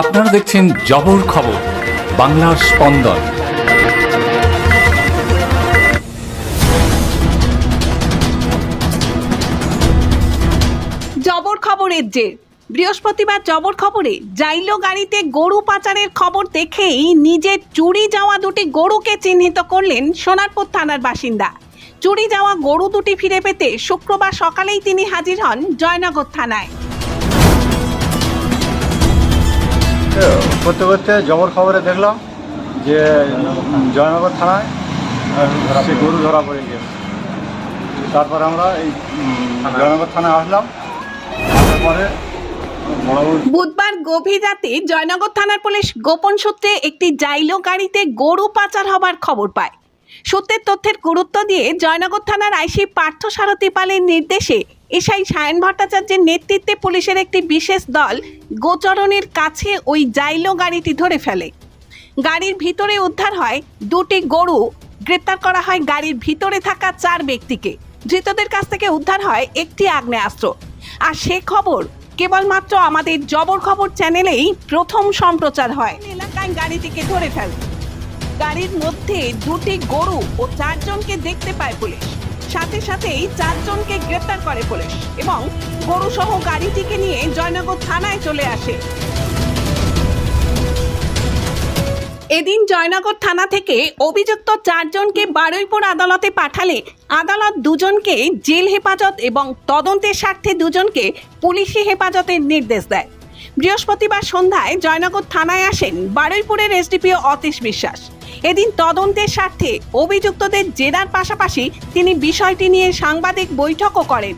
আপনারা দেখছেন জবর খবর, বাংলার স্পন্দন। জবর খবরের জের। বৃহস্পতিবার জবর খবরে জাইলো গাড়িতে গরু পাচারের খবর দেখেই নিজের চুরি যাওয়া দুটি গরুকে চিহ্নিত করলেন সোনারপুর থানার বাসিন্দা। চুরি যাওয়া গরু দুটি ফিরে পেতে শুক্রবার সকালেই তিনি হাজির হন জয়নগর থানায়। করতে করতে জবর খবরে দেখলাম যে জয়নগর থানায় সে গরু ধরা পড়ে গেছে। তারপর আমরা এই জয়নগর থানায় আসলাম। তারপরে বুধবার গভীর রাতে জয়নগর থানার পুলিশ গোপন সূত্রে একটি জাইলো গাড়িতে গরু পাচার হবার খবর পায়। সূত্রের তথ্যের গুরুত্ব দিয়ে জয়নগর থানার আইসি পার্থ সারথী পালের নির্দেশে এসআই সায়ন ভট্টাচার্যের নেতৃত্বে পুলিশের একটি বিশেষ দল গোচরণের কাছে ওই জাইলো গাড়িটি ধরে ফেলে। গাড়ির ভিতরে উদ্ধার হয় দুটি গরু। গ্রেপ্তার করা হয় গাড়ির ভিতরে থাকা চার ব্যক্তিকে। ধৃতদের কাছ থেকে উদ্ধার হয় একটি আগ্নেয়াস্ত্র। আর সে খবর কেবলমাত্র আমাদের জবর খবর চ্যানেলেই প্রথম সম্প্রচার হয়। এলাকায় গাড়িটিকে ধরে ফেলে। গাড়ির মধ্যে দুটি গরু ও চারজনকে দেখতে পায় পুলিশ। সাথে সাথেই চারজনকে গ্রেপ্তার করে পুলিশ এবং গরু সহ গাড়িটিকে নিয়ে জয়নগর থানায় চলে আসে। এদিন জয়নগর থানা থেকে অভিযুক্ত চারজনকে বারুইপুর আদালতে পাঠালে আদালত দুজনকে জেল হেফাজত এবং তদন্তের স্বার্থে দুজনকে পুলিশি হেফাজতের নির্দেশ দেয়। বৃহস্পতিবার সন্ধ্যায় জয়নগর থানায় আসেন বারুইপুরের এসডিপিও অতীশ বিশ্বাস। এদিন তদন্তের স্বার্থে অভিযুক্তদের জেরার পাশাপাশি তিনি বিষয়টি নিয়ে সাংবাদিক বৈঠকও করেন।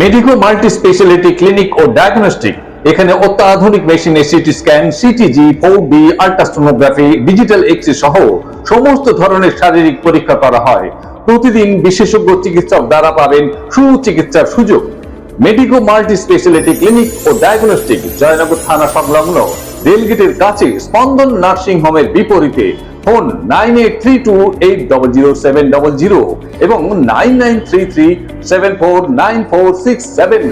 মেডিকো মাল্টি স্পেশালিটি ক্লিনিক ও ডায়াগনস্টিক, এখানে অত্যাধুনিক মেশিনে CT scan, CTG four D ultrasonography, digital X সহ সমস্ত ধরনের শারীরিক পরীক্ষা করা হয়। প্রতিদিন বিশেষজ্ঞ চিকিৎসক দ্বারা পাবেন সুচিকিৎসার সুযোগ। মেডিকো মাল্টি স্পেশালিটি ক্লিনিক ও ডায়াগনস্টিক, জয়নগর থানা সংলগ্ন। রেলগেটের কাছে স্পন্দন নার্সিং হোমের বিপরীতে phone nine eight three two eight double zero seven double zero এবং nine nine three three seven four nine four six seven.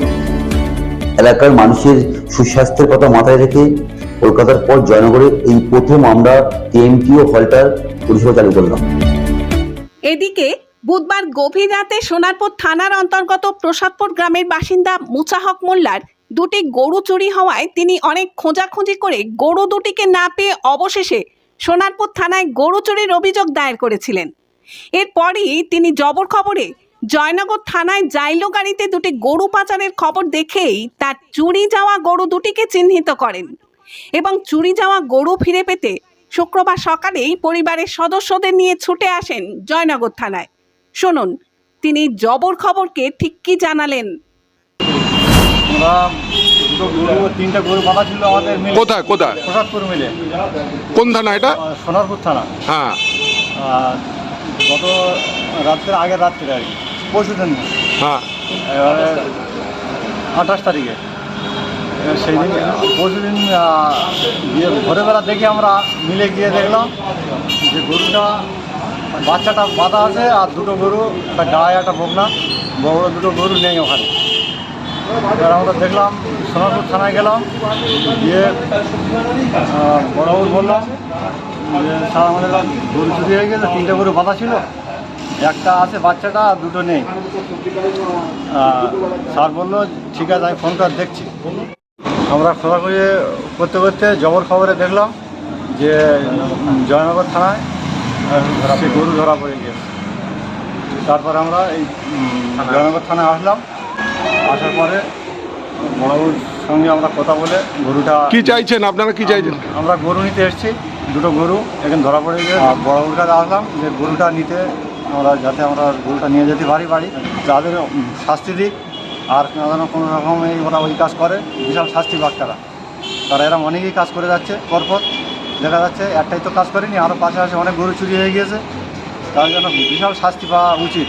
এলাকার মানুষের সুস্বাস্থ্যের কথা মাথায় রেখে কলকাতার পর জয়নগরে এই প্রথম আমরা কেএমটিও হলটার পরিষেবা চালু করলাম। এদিকে বুধবার গভীর রাতে সোনারপুর থানার অন্তর্গত প্রসাদপুর গ্রামের বাসিন্দা মুচাহক মোল্লার দুটি গরু চুরি হওয়ায় তিনি অনেক খোঁজাখুঁজি করে গরু দুটিকে না পেয়ে অবশেষে সোনারপুর থানায় গরু চুরির অভিযোগ দায়ের করেছিলেন। এরপরই তিনি জবর খবরে জয়নগর থানায় জাইলো গাড়িতে দুটি গরু পাচারের খবর দেখেই তার চুরি যাওয়া গরু দুটিকে চিহ্নিত করেন এবং চুরি যাওয়া গরু ফিরে পেতে শুক্রবার সকালেই পরিবারের সদস্যদের নিয়ে ছুটে আসেন জয়নগর থানায়। শুনুন, তিনি জবর খবরকে ঠিক কি জানালেন? দুটো গরু তিনটা গরু বাঁধা ছিল আমাদের মিলে। কোথায় কোথায়? প্রসাদপুর মিলে। কোন থানা এটা? আহ, সোনারপুর থানা। হ্যাঁ। আর গত রাত্রের আগের রাত্রে আর কি পরশু দিন। হ্যাঁ। এবারে আঠাশ তারিখে। এবার সেই দিন পরশু দিন গিয়ে ভোরবেলা দেখে আমরা মিলে গিয়ে দেখলাম যে গরুটা বাচ্চাটা বাঁধা আছে আর দুটো গরু একটা গায়ে একটা বকনা বড় বড় দুটো গরু নেই ওখানে। এবার দেখলাম, সোনারপুর থানায় গেলাম, গিয়ে বড়বাবু বললাম যে, স্যার, আমাদের গরু চুরি হয়ে গেছে, তিনটে গরু বাঁধা ছিল, একটা আছে বাচ্চাটা আর দুটো নেই। স্যার বলল, ঠিক আছে, আমি ফোন করে দেখছি। আমরা খোঁজাখুঁজি করতে করতে জবর খবরে দেখলাম যে, জয়নগর থানায় সে গরু ধরা পড়ে গিয়েছে। তারপর আমরা এই জয়নগর থানায় আসলাম। আসার পরে বড়বাবুর সঙ্গে আমরা কথা বলে গরুটা কি চাইছেন? আপনারা কি চাইছেন? আমরা গরু নিতে এসেছি দুটো গরু এখানে ধরা পড়ে গিয়ে বড়বাবুর কাছে আসলাম যে গরুটা নিতে আমরা যাতে আমরা গরুটা নিয়ে যেতে পারি বাড়ি যাদের শাস্তি দিক আর না যেন কোনো রকম এই ওরা ওই কাজ করে বিশাল শাস্তি পাক তারা। তারা এরম অনেকেই কাজ করে যাচ্ছে পরপর। দেখা যাচ্ছে একটাই তো কাজ করেনি আরও পাশাপাশি অনেক গরু চুরি হয়ে গিয়েছে। তার জন্য বিশাল শাস্তি পাওয়া উচিত।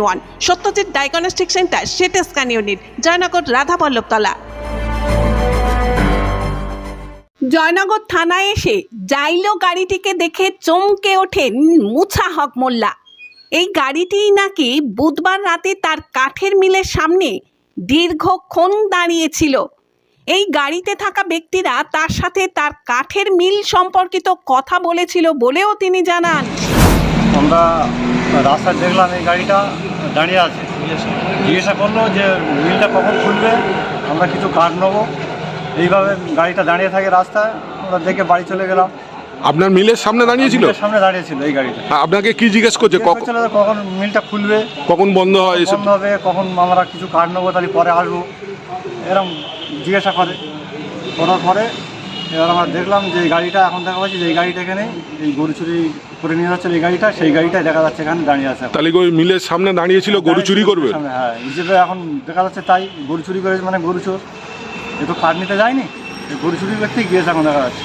one. Satyajit diagnostic centre CT scan unit, Joynagar Radhaballavtala. Joynagar থানায় এসে জাইলো গাড়িটিকে দেখে চমকে ওঠেন মুছা হক মোল্লা। এই গাড়িটিই নাকি বুধবার রাতে তার কাঠের মিলের সামনে দীর্ঘক্ষণ দাঁড়িয়েছিল। এই গাড়িতে থাকা ব্যক্তিরা তার সাথে তার কাঠের মিল সম্পর্কিত কথা বলেছিল বলেও তিনি জানান। আমরা রাস্তায় দেখলাম এই গাড়িটা দাঁড়িয়ে আছে। জিজ্ঞাসা করল যে মিলটা কখন খুলবে? আমরা কিছু কাঠ নেব। এইভাবে গাড়িটা দাঁড়িয়ে থাকে রাস্তায়। আমরা দেখে বাড়ি চলে গেলাম। আপনার মিলের সামনে দাঁড়িয়েছিল? সামনে দাঁড়িয়েছিল এই গাড়িটা। হ্যাঁ, আপনাকে কি জিজ্ঞেস করছে? কখন মিলটা খুলবে কখন বন্ধ হয় এসব? বন্ধ হবে কখন আমরা কিছু কাঠ নেব তাহলে পরে আসব। এরকম জিজ্ঞাসা করে। করার পরে এবার আমরা দেখলাম যে এই গাড়িটা এখন দেখা পাচ্ছি যে এই গাড়িটা এখানে এই গরু চুরি করে নিয়ে যাচ্ছে এই গাড়িটা সেই গাড়িটাই দেখা যাচ্ছে এখানে দাঁড়িয়ে আছে। তাহলে ওই মিলের সামনে দাঁড়িয়েছিল গরু চুরি করবে। সামনে, হ্যাঁ হিসেবে এখন দেখা যাচ্ছে তাই গরু চুরি করেছে মানে গরু চোর। এ তো কার নিতে যায়নি এই গরু চুরি করতেই গিয়েছে এখন দেখা যাচ্ছে।